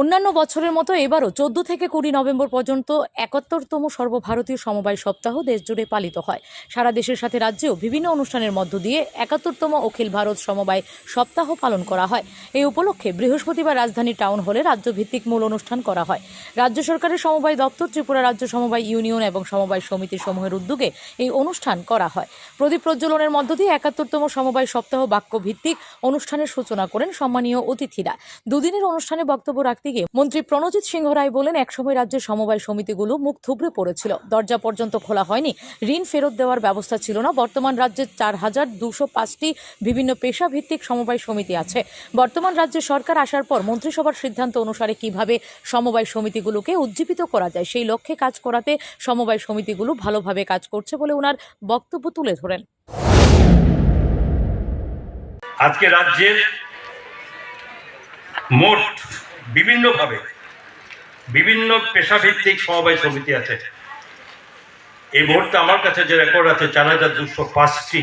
অন্যান্য বছরের মতো এবারও চোদ্দ থেকে কুড়ি নভেম্বর পর্যন্ত একাত্তরতম সর্বভারতীয় সমবায় সপ্তাহ দেশজুড়ে পালিত হয়। সারা দেশের সাথে রাজ্যেও বিভিন্ন অনুষ্ঠানের মধ্য দিয়ে একাত্তরতম অখিল ভারত সমবায় সপ্তাহ পালন করা হয়। এই উপলক্ষে বৃহস্পতিবার রাজধানী টাউন হলে রাজ্যভিত্তিক মূল অনুষ্ঠান করা হয়। রাজ্য সরকারের সমবায় দপ্তর ত্রিপুরা রাজ্য সমবায় ইউনিয়ন এবং সমবায় সমিতি সমূহের উদ্যোগে এই অনুষ্ঠান করা হয়। প্রদীপ প্রজ্বলনের মধ্য দিয়ে একাত্তরতম সমবায় সপ্তাহ বাক্যভিত্তিক অনুষ্ঠানের সূচনা করেন সম্মানীয় অতিথিরা। দুদিনের অনুষ্ঠানে বক্তব্য রাখতে গিয়ে মন্ত্রী প্রণজিৎ সিংহ রায় বলেন, একসময় রাজ্যের সমবায় সমিতিগুলো মুখ থুবড়ে পড়েছিল। দরজা পর্যন্ত খোলা হয়নি। ঋণ ফেরত দেওয়ার ব্যবস্থা ছিল না। বর্তমান রাজ্যে চার হাজার দুশো পাঁচটি বিভিন্ন পেশা ভিত্তিক সমবায় সমিতি আছে। বর্তমান রাজ্যের সরকার আসার পর মন্ত্রিসভার সিদ্ধান্ত অনুসারে কীভাবে সমবায় সমিতিগুলোকে উজ্জীবিত করা যায়, সেই লক্ষ্যে কাজ করাতে সমবায় সমিতিগুলো ভালোভাবে কাজ করছে বলে ওনার বক্তব্য তুলে ধরেন। আজকে রাজ্যের মোট বিভিন্নভাবে, বিভিন্ন পেশাভিত্তিক সমবায় সমিতি আছে। এই মুহূর্তে আমার কাছে যে রেকর্ড আছে চার হাজার দুশো পাঁচটি।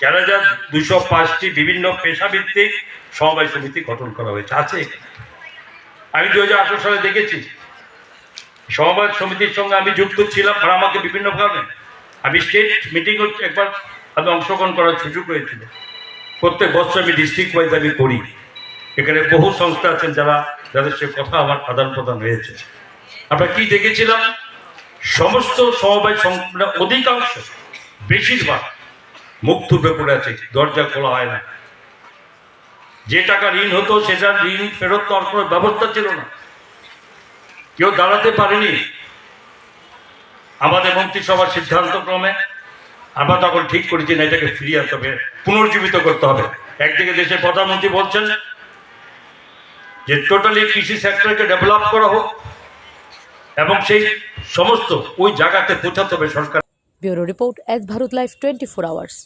চার হাজার দুশো পাঁচটি বিভিন্ন পেশাভিত্তিক সমবায় সমিতি গঠন করা হয়েছে। আছে আমি দু হাজার আঠারো সালে দেখেছি। সমবায় সমিতির সঙ্গে আমি যুক্ত ছিলাম, আর আমাকে বিভিন্নভাবে আমি স্টেট মিটিং একবার আমি অংশগ্রহণ করার সুযোগ হয়েছিল। প্রত্যেক বছর আমি ডিস্ট্রিক্ট ওয়াইজ আমি করি। এখানে বহু সংস্থা আছেন যারা, যাদের সে কথা আমার আদান প্রদান হয়েছে। আমরা কি দেখেছিলাম? সমস্ত সমবায় অধিকাংশ, বেশিরভাগ মুখ থুপে পড়ে আছে, দরজা খোলা হয় না। যে টাকা ঋণ হতো, সেটা ঋণ ফেরত দেওয়ার কোনো ব্যবস্থা ছিল না। কেউ দাঁড়াতে পারেনি। আমাদের মন্ত্রিসভার সিদ্ধান্ত ক্রমে আমরা তখন ঠিক করেছি না, এটাকে ফিরিয়ে আনতে হবে, পুনর্জীবিত করতে হবে। একদিকে দেশের প্রধানমন্ত্রী বলছেন যে টোটালি কৃষি সেক্টরকে ডেভেলপ করা হোক এবং সেই সমস্ত ওই জায়গাতে পৌঁছাতে হবে সরকার। Bureau report S Bharat life twenty four hours.